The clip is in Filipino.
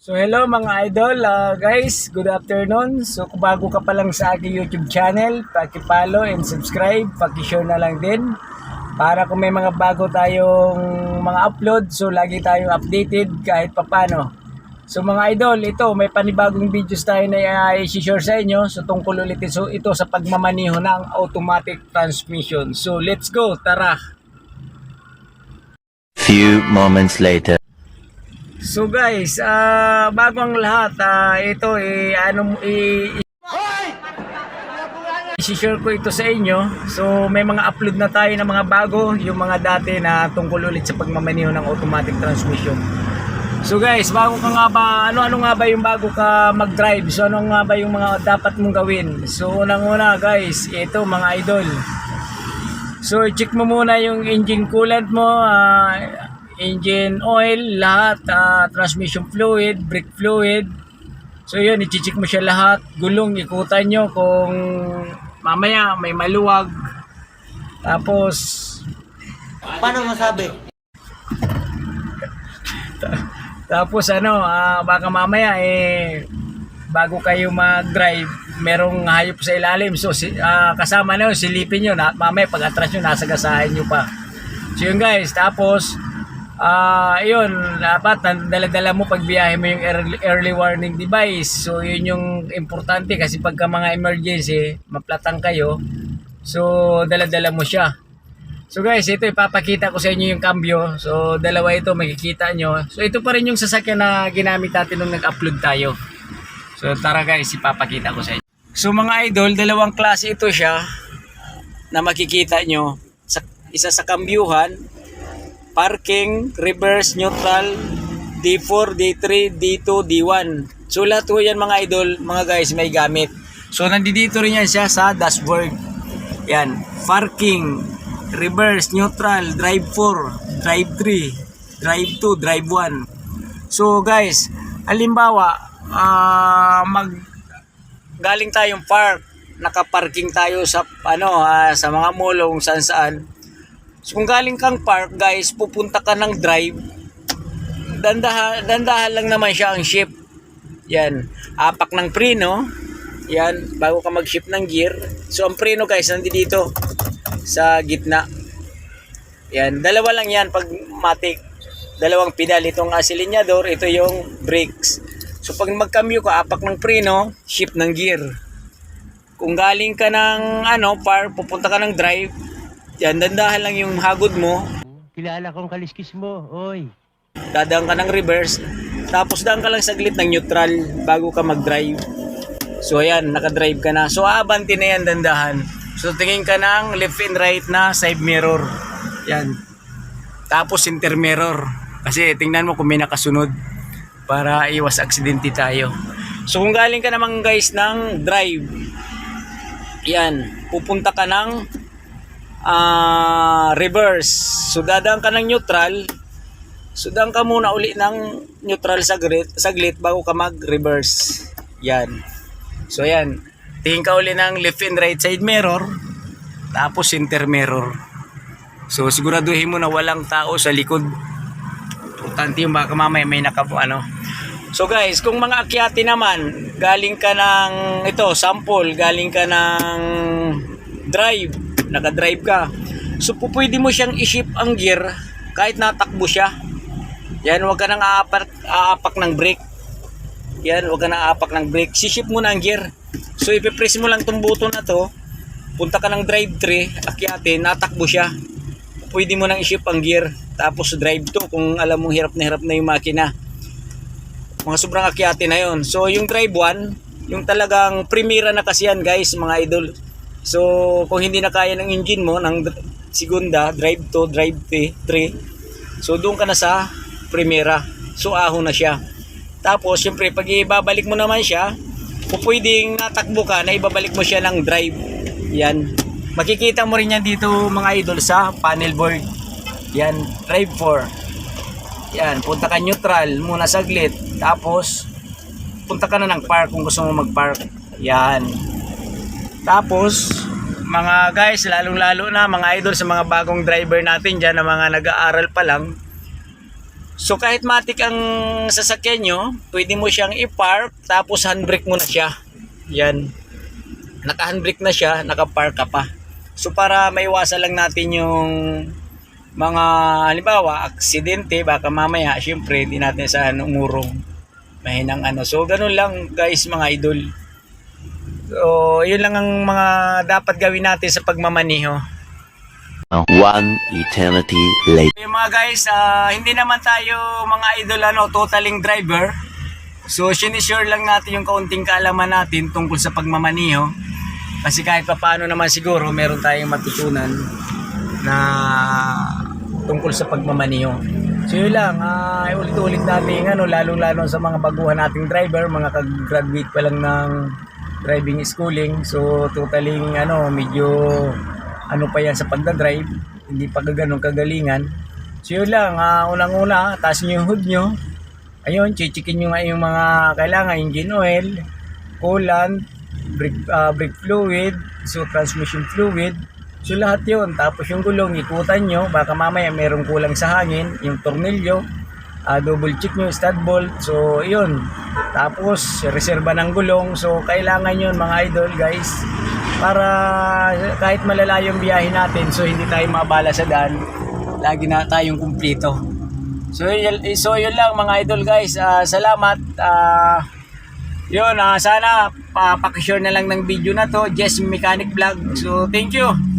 So hello mga idol, Ah, guys, good afternoon. So kung bago ka pa lang sa aking YouTube channel, paki-follow and subscribe, paki-share na lang din para kung may mga bago tayong mga upload, so lagi tayong updated kahit papano. So mga idol, ito may panibagong videos tayo na i-share sa inyo. So tungkol ulit ito, ito sa pagmamaniho ng automatic transmission. So let's go, tara! Few moments later. So guys, ah bago ang lahat, ah ito eh ano i-share ko ito sa inyo. So may mga upload na tayo ng mga bago, yung mga dati na tungkol ulit sa pagmamaniho ng automatic transmission. So guys, bago ka nga ba, ano-ano nga ba yung bago ka mag-drive? So ano nga ba yung mga dapat mong gawin? So unang-una guys, ito mga idol. So check mo muna yung engine coolant mo, ah, engine oil, lahat, ah, transmission fluid, brake fluid. So yun, i-check mo siya lahat. Gulong, ikutan nyo kung mamaya may maluwag. Tapos, Paano masabi? tapos ano, ah, baka mamaya eh, bago kayo mag-drive, merong hayop sa ilalim. So si, ah, kasama na yun, silipin nyo. Na, mamaya pag atras nyo, nasa gasahan nyo pa. So yun guys, tapos, ah, yun, dapat dala-dala mo pag biyahe mo yung early, early warning device. So yun yung importante kasi pagka mga emergency, maplatang kayo, so dala-dala mo siya. So guys, ito ipapakita ko sa inyo yung cambio. So dalawa ito makikita nyo. So ito pa rin yung sasakyan na ginamit natin nung nag-upload tayo. So tara guys, ipapakita ko sa inyo. So mga idol, dalawang klase ito siya na makikita nyo. Sa, isa sa kambyuhan, parking, reverse, neutral, D4, D3, D2, D1. So lahat po yan mga idol, mga guys, may gamit. So nandito rin yan siya sa dashboard. Yan, parking, reverse, neutral, drive 4, drive 3, drive 2, drive 1. So guys, halimbawa, ah mag galing tayong park, nakaparking tayo sa ano ah, sa mga mulong saan saan. So kung galing kang park, guys, pupunta ka ng drive. Dandahan, dandahan lang naman siya ang shift. Yan, apak ng preno. Yan, bago ka mag-shift ng gear. So ang preno guys, nandito sa gitna. Yan, dalawa lang yan pag matic. Dalawang pedal. Itong asilinyador, ito yung brakes. So pag mag-cambio ka, apak ng preno, shift ng gear. Kung galing ka ng ano, par, pupunta ka ng drive, yan, dandahan lang yung hagod mo, Kilala kong kaliskis mo, oy. dadaan ka ng reverse, tapos daan ka lang saglit ng neutral bago ka mag-drive. So ayan, naka-drive ka na. So aabanti na yan dandahan. So tingin ka ng left and right na side mirror. Yan. Tapos center mirror. Kasi tingnan mo kung may nakasunod para iwas aksidente tayo. So kung galing ka naman guys ng drive, yan, pupunta ka ng ah, reverse. So dadaan ka ng neutral, So daan ka muna uli ng neutral saglit, saglit bago ka mag-reverse. Yan. So yan. Tingin ka uli ng left and right side mirror. Tapos center mirror. So siguraduhin mo na walang tao sa likod. Importante yung baka mamaya may nakapu ano. So guys, kung mga akyati naman, galing ka ng ito, sample, galing ka ng drive, naka-drive ka. So pwede mo siyang i-shift ang gear kahit natakbo siya. Yan, huwag ka nang aapak, aapak ng brake. Yan, huwag ka nang aapak ng brake. Siship mo na ang gear. So, ipipress mo lang tong button na to. Punta ka ng drive 3, akyatin, natakbo siya. Pwede mo nang i-shift ang gear. Tapos drive 2 kung alam mong hirap na hirap na yung makina. Mga sobrang akyatin na yon. So, yung drive 1, yung talagang primera na kasi yan guys, mga idol. So, kung hindi na kaya ng engine mo, ng segunda, drive 2, drive 3, so doon ka na sa primera. So ahon na siya. Tapos syempre pag ibabalik mo naman siya, kung pwedeng natakbo ka, na ibabalik mo siya ng drive. Yan. Makikita mo rin yan dito mga idol sa panel board. Yan, drive 4. Yan, punta ka neutral muna saglit. Tapos, punta ka na ng park kung gusto mo mag-park. Yan. Tapos, mga guys, lalong-lalo na mga idol sa mga bagong driver natin dyan na mga nag-aaral pa lang. So kahit matik ang sasakyan nyo, pwede mo siyang i-park tapos handbrake mo na siya. Yan. Naka-handbrake na siya, naka-park ka pa. So para maiwasan lang natin yung mga halimbawa, aksidente, baka mamaya, syempre, hindi natin sa umurong. Mahinang ano. So ganun lang guys mga idol. So yun lang ang mga dapat gawin natin sa pagmamaniho. One eternity later. Yung mga guys, ah, hindi naman tayo mga idol ano, totaling driver. So, sinisure lang natin yung kaunting kaalaman natin tungkol sa pagmamaniho. Kasi kahit pa paano naman siguro, meron tayong matutunan na tungkol sa pagmamaniho. So yun lang, ah, ulit-ulit natin ano, lalong-lalo sa mga baguhan nating driver, mga kag-graduate pa lang ng driving schooling. So totaling ano, medyo ano pa yan sa pagdadrive, hindi pa gaganong kagalingan. So yun lang, ah, unang-una, taas nyo yung hood nyo. Ayun, chichikin nyo nga yung mga kailangan, engine oil, coolant, brake, ah, brake fluid, so transmission fluid. So lahat yun. Tapos yung gulong, ikutan nyo. Baka mamaya merong kulang sa hangin. Yung tornilyo, ah, double check nyo, stud bolt. So yun. Tapos reserba ng gulong. So kailangan yun mga idol guys. Para kahit malalayong biyahe natin, so hindi tayo mabala sa daan. Lagi na tayong kumplito. So yun, so yun lang mga idol guys. Ah, salamat. Ah, yun, ah, sana papakishare na lang ng video na to. Jess Mechanic Vlog. So thank you.